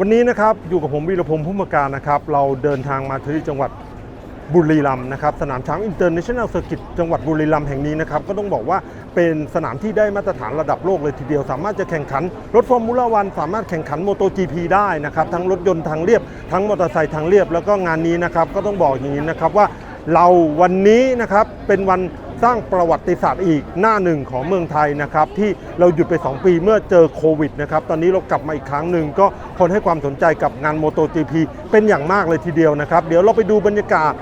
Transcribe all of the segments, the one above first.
วันนี้นะครับอยู่กับผมวีรพงศ์พุ่มการนะครับ เราเดินทางมาที่จังหวัดบุรีรัมย์นะครับ สนามช้างอินเตอร์เนชั่นแนลเซอร์กิตจังหวัดบุรีรัมย์แห่งนี้นะครับ ก็ต้องบอกว่าเป็นสนามที่ได้มาตรฐานระดับโลกเลยทีเดียว สามารถจะแข่งขัน รถฟอร์มูล่าวันสามารถแข่งขันโมโต GP ได้นะครับ ทั้งรถยนต์ทางเรียบ ทั้งมอเตอร์ไซค์ทางเรียบ แล้วก็งานนี้นะครับ ก็ต้องบอกอย่างนี้นะครับว่าเราวันนี้นะครับเป็นวัน สร้างประวัติศาสตร์อีกหน้าหนึ่งของเมืองไทยนะครับที่เราหยุดไป 2 ปีเมื่อเจอโควิดนะครับตอนนี้เรากลับมาอีกครั้งหนึ่งก็คนให้ความสนใจกับงานโมโต GP เป็นอย่างมากเลยทีเดียวนะครับ เดี๋ยวเราไปดูบรรยากาศ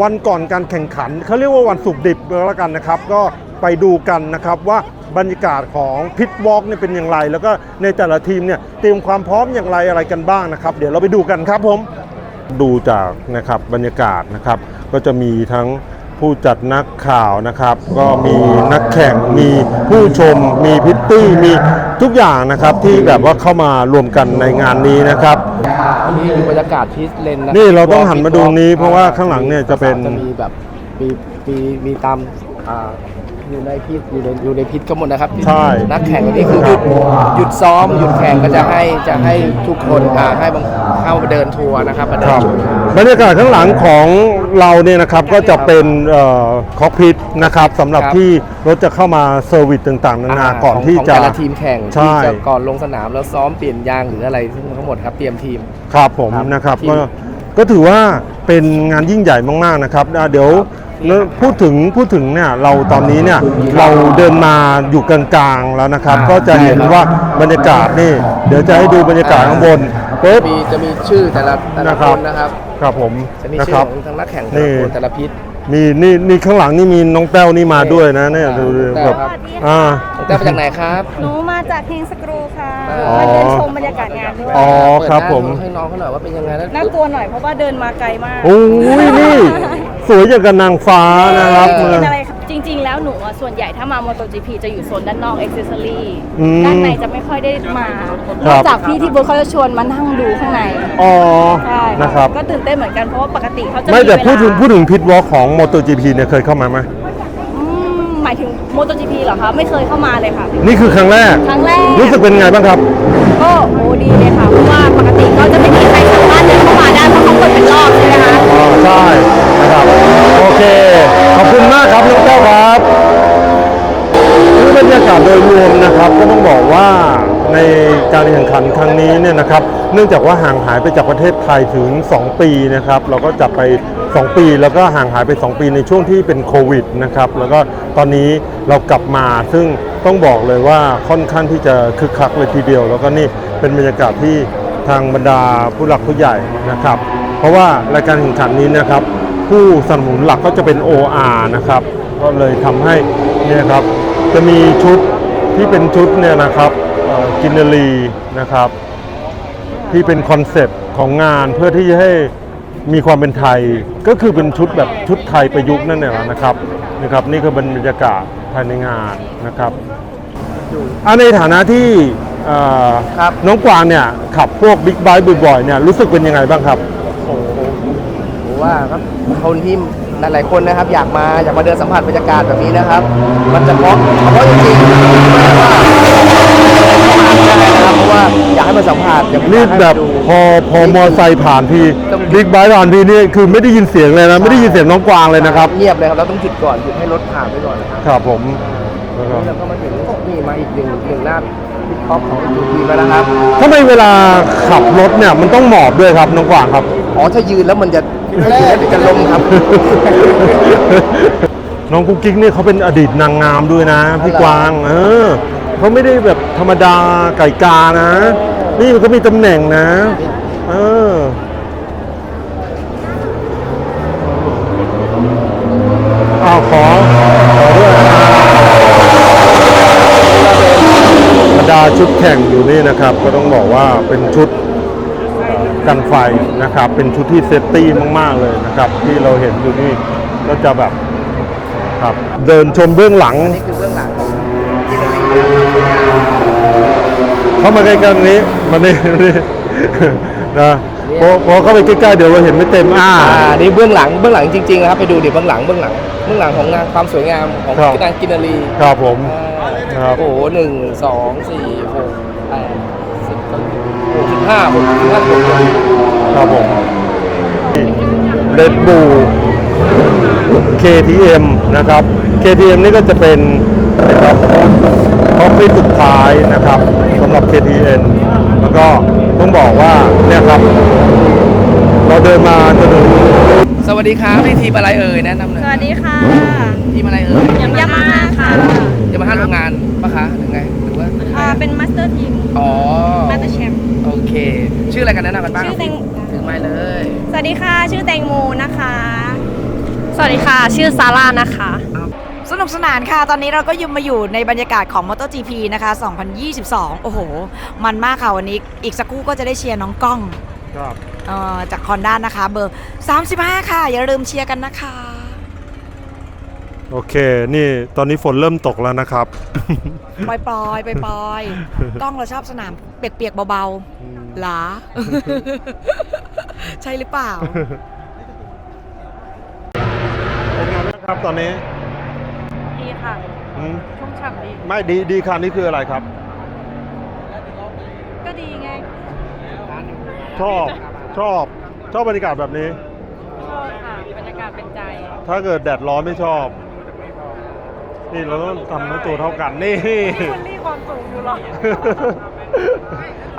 วันก่อนการแข่งขันเขาเรียกว่าวันสุกดิบแล้วกันนะครับ ก็ไปดูกันนะครับว่าบรรยากาศของพิทวอล์กเนี่ยเป็นอย่างไร แล้วก็ในแต่ละทีมเนี่ยเตรียมความพร้อมอย่างไรอะไรกันบ้างนะครับ เดี๋ยวเราไปดูกันครับผมดูจากนะครับบรรยากาศนะครับก็จะมีทั้ง ผู้จัดนักข่าวนะครับ ก็มีนักแข่งมีผู้ชม มีพิตตี้มีทุกอย่างนะครับที่แบบว่าเข้ามารวมกันในงานนี้นะครับ นี่คือบรรยากาศที่เลนนะนี่เราต้องหันมาดูนี้เพราะว่าข้างหลังเนี่ยจะเป็น จะมีแบบมีมีมีตามอ่า อยู่ในพิษอยู่ในอยู่ในพิษก็หมดนะครับใช่นักแข่งอันนี้คือหยุดหยุดซ้อมหยุดแข่งก็จะให้จะให้ทุกคนอ่าให้บางเข้ามาเดินทัวร์นะครับมาเดิคนรับชมบรรยากาศข้างหลังของเราเนี่ยนะครับก็จะเป็นคอกพิทนะครับสำหรับที่รถจะเข้ามาเซอร์วิสต่างๆนานาก่อนของที่ของจะแต่ละทีมแข่งใช่ที่จะก่อนลงสนามแล้วซ้อมเปลี่ยนยางหรืออะไรทั้งหมดครับเตรียมทีม ครับผมครับนะครับที่ก็ก็ถือว่าเป็นงานยิ่งใหญ่มากๆนะครับอะเดี๋ยว ครับเนอะพูดถึงพูดถึงเนี่ยเราตอนนี้เนี่ยเราเดินมาอยู่กลางๆแล้วนะครับ ก็จะเห็นว่าบรรยากาศนี่ เดี๋ยวจะให้ดูบรรยากาศข้างบนปุ๊บ มีจะมีชื่อแต่ละแต่ละนะคครับนนะครับ ครับผมจะมีนะชื่คอรับ ของทั้งนักแข่งนี่แต่ละคนแต่ละพิษ มีนี่นี่ข้างหลังนี่มีน้องแต้วนี่มาด้วยนะเนี่ยอ่าดูดูน้องแต้แบวบครับ อ่า แต่มาจากไหนครับ หนูมาจากเฮงสกรูค่ะอ๋อ มาเดินชมบรรยากาศงานด้วยอ๋อเปิดครับหน้าผมให้น้องเขาหน่อยว่าเป็นยังไงแล้วน่ากลัวหน่อยเพราะว่าเดินมาไกลมาก โอ้ยนี่ สวยอย่างกับนางฟ้านะครับจริงๆอะไรครับจริง ๆ แล้วหนูอะส่วนใหญ่ถ้ามา MotoGP จะอยู่โซนด้านนอกเอ็กเซสซอรี่อืมด้านในจะไม่ค่อยได้มาคนรัอบกจากพี่ที่บุ๊คเขาจะชวนมานั่งดูข้างในอ๋อใช่นะครับ ก็ตื่นเต้นเหมือนกันเพราะว่าปกติเขาจะไม่แต่เวลาพูดถึงพูดถึงพิทวอลของ MotoGP เนี่ยเคยเข้ามาไหมอืมหมายถึง MotoGP เหรอคะไม่เคยเข้ามาเลยค่ะ นี่คือครั้งแรก ครั้งแรก รู้สึกเป็นไงบ้างครับ ก็โอ้ดีเลยค่ะ เพราะว่าปกติก็จะไม่มีใครสามารถเดินเข้ามาได้เพราะเขาเปิดเป็นรอบใช่ไหมคะ อ๋อ ใช่นะครับโอเค ขอบคุณมาก ครับนี่บรรยากาศโดยรวมนะครับก็ต้องบอกว่าในการแข่งขันครั้งนี้เนี่ยนะครับ เนื่องจากว่าห่างหายไปจากประเทศไทยถึง 2 ปีนะครับ เราก็จัดไป 2 ปี แล้วก็ห่างหายไป 2 ปีในช่วงที่เป็นโควิดนะครับ แล้วก็ตอนนี้เรากลับมาซึ่งต้องบอกเลยว่าค่อนข้างที่จะคึกคักเลยทีเดียว แล้วก็นี่เป็นบรรยากาศที่ทางบรรดาผู้หลักผู้ใหญ่นะครับ เพราะว่ารายการแข่งขันนี้นะครับ ผู้สนับสนุนหลักก็จะเป็น OR นะครับ ก็เลยทำให้เนี่ยครับจะมีชุดที่เป็นชุดเนี่ยนะครับกินนารีนะครับ ที่เป็นคอนเซปต์ของงานเพื่อที่จะให้มีความเป็นไทยก็คือเป็นชุดแบบชุดไทยประยุกต์นั่นแหละนะครับนะครับ นี่คือบรรยากาศภายในงานนะครับอะในฐานะที่เอ่อครับน้องกวางเนี่ยขับพวกบิ๊กไบค์บ่อยๆเนี่ยรู้สึกเป็นยังไงบ้างครับโอ้โหผมว่าครับคนที่ หลายๆคนนะครับอยากมาอยากมาเดินสัมผัสบรรยากาศแบบนี้นะครับ มันจะเพราะเพราะจริงๆไม่ว่านะครับเพราะว่าอยากให้มาสัมผัสอยากนี่ให้แบบมาดูพอพอมอไซค์ผ่านทีต้องบิ๊กไบค์ผ่านทีนี่คือไม่ได้ยินเสียงเลยนะไม่ได้ยินเสียงน้องกวางเลยนะครับเงียบเลยครับเราต้องหยุดก่อนหยุดให้รถผ่านไปก่อนนะครับครับผมนะครับนี่เราก็มาถึงนี่มาอีกหนึ่งหนึ่งหน้าพิทคอปของอีกทีแล้วนะครับ ทำไมเวลาขับรถเนี่ยมันต้องหมอบด้วยครับน้องกวางครับ อ๋อถ้ายืนแล้วมันจะถ้ายืน แล้วเดี๋ยวจะลมครับ น้องกุ๊กกิ๊กเนี่ยเขาเป็นอดีตนางงามด้วยนะ พี่กวาง เออเขาไม่ได้แบบธรรมดาไก่กานะ นี่มันก็มีตำแหน่งนะ เอออ้าวขอขอด้วยบรรดาชุดแข่งอยู่นี่นะครับ ก็ต้องบอกว่าเป็นชุด กันไฟนะครับ เป็นชุดที่เซฟตี้มาก ๆ เลยนะครับ ที่เราเห็นอยู่นี่ก็จะแบบครับเดินชมเบื้องหลัง นี่คือเบื้องหลังของกินนารีเข้ามาใกล้ๆตรงนี้มานี่นี่นะพอพอเข้าไปใกล้ๆเดี๋ยวเราเห็นไม่เต็มอ่าอ่านี่เบื้องหลังเบื้องหลังจริงๆนะครับไปดูดิเบื้องหลังเบื้องหลังเบื้องหลังของงานความสวยงามของครับ นางกินนารีครับผมอ่าครับ โอ้โหหนึ่งสองสี่หกแปดสิบโอ้โหสุดห้าหกห้าหกคนครับผมเ e ดบู KTM นะครับ KTM นี่ก็จะเป็นนะครับคอฟฟี่สุดท้ายนะครับสำหรับ KTM แล้วก็ต้องบอกว่าเนี่ยครับ เราเดินมาจนถึงสวัสดีครับนี่ทีมอะไรเอ่ยแนะนำหน่อยสวัสดีค่ะ ทีมอะไรเอ่ยยำยามาฮ่าค่ะ จะมาห้าโรงงาน วัสดีค่ะ ชื่อแตงโมนะคะ สวัสดีค่ะ ชื่อซาร่านะคะ สนุกสนานค่ะ ตอนนี้เราก็ยังมาอยู่ในบรรยากาศของ MotoGP นะคะ 2022 โอ้โห มันมากค่ะวันนี้ อีกสักครู่ก็จะได้เชียร์น้องก้องครับเอ่อจากคอนด้านะคะ เบอร์ 35 ค่ะ อย่าลืมเชียร์กันนะคะ โอเค นี่ตอนนี้ฝนเริ่มตกแล้วนะครับ ปล่อยปล่อยปล่อยปล่อยๆก้องเราชอบสนามเปียกๆเบาๆหรอ ใช่หรือเปล่า เป็นไงบ้างครับตอนนี้ดีค่ะ อืมชุ่มฉ่ำดี ไม่ดีดีค่ะนี่คืออะไรครับ ก็ดีไงชอบชอบชอบบรรยากาศแบบนี้ ชอบค่ะบรรยากาศเป็นใจ ถ้าเกิดแดดร้อนไม่ชอบ นี่เราต้องทำทั้งตัวเท่ากันนี่ มันรีความสูงอยู่หรอ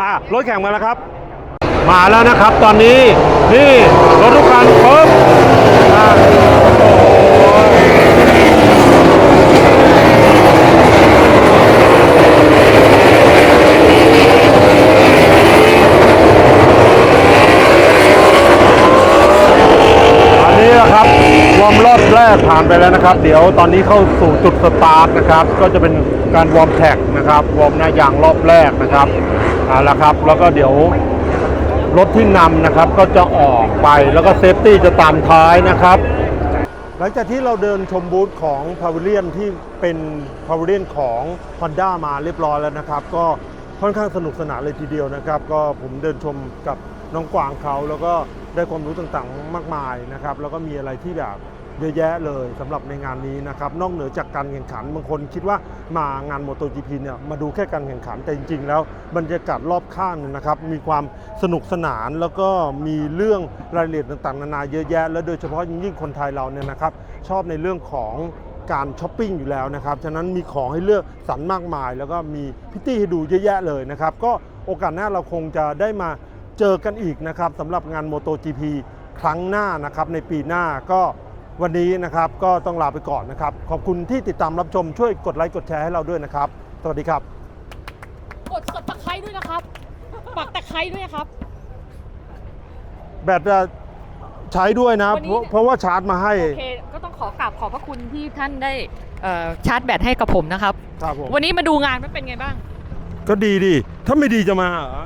อะรถแข่งมาแล้วครับ มาแล้วนะครับ ตอนนี้นี่รถทุกคันครบอะโอ้โหอันนี้นะครับวอร์มรอบแรกผ่านไปแล้วนะครับ เดี๋ยวตอนนี้เข้าสู่จุดสตาร์ทนะครับ ก็จะเป็นการวอร์มแท็กนะครับ วอร์มหน้ายางรอบแรกนะครับเอาละครับ แล้วก็เดี๋ยว รถที่นำนะครับก็จะออกไปแล้วก็เซฟตี้จะตามท้ายนะครับ หลังจากที่เราเดินชมบูธของพาวเว l ียนที่เป็นพาวเว l ียนของ Honda มาเรียบร้อยแล้วนะครับ ก็ค่อนข้างสนุกสนานเลยทีเดียวนะครับ ก็ผมเดินชมกับน้องกวางเขาแล้วก็ได้ความรู้ต่างๆมากมายนะครับ แล้วก็มีอะไรที่แบบ เยอะแยะเลยสำหรับในงานนี้นะครับนอกเหนือจากการแข่งขันบางคนคิดว่ามางาน MotoGP เนี่ยมาดูแค่การแข่งขันแต่จริงๆ แล้วบรรยากาศรอบข้างเนี่ยนะครับมีความสนุกสนานแล้วก็มีเรื่องรายละเอียดต่างๆ นานาเยอะแยะ และโดยเฉพาะยิ่งคนไทยเราเนี่ยนะครับชอบในเรื่องของการช้อปปิ้งอยู่แล้วนะครับ ฉะนั้นมีของให้เลือกสรรมากมาย แล้วก็มีพิตี้ให้ดูเยอะแยะเลยนะครับ ก็โอกาสหน้าเราคงจะได้มาเจอกันอีกนะครับสำหรับงาน MotoGP ครั้งหน้านะครับในปีหน้าก็ วันนี้นะครับก็ต้องลาไปก่อนนะครับ ขอบคุณที่ติดตามรับชมช่วยกดไลค์กดแชร์ให้เราด้วยนะครับ สวัสดีครับ กดกดตะไคร้ด้วยนะครับ ปักตะไคร้ด้วยนะครับ แบตจะใช้ด้วยนะวันนี้ เพราะเพราะว่าชาร์จมาให้โอเค ก็ต้องขอกราบขอบพระคุณที่ท่านได้เอ่อชาร์จแบตให้กับผมนะครับ ครับผมวันนี้มาดูงานมันเป็นไงบ้าง ก็ดีดิถ้าไม่ดีจะมาเหรอ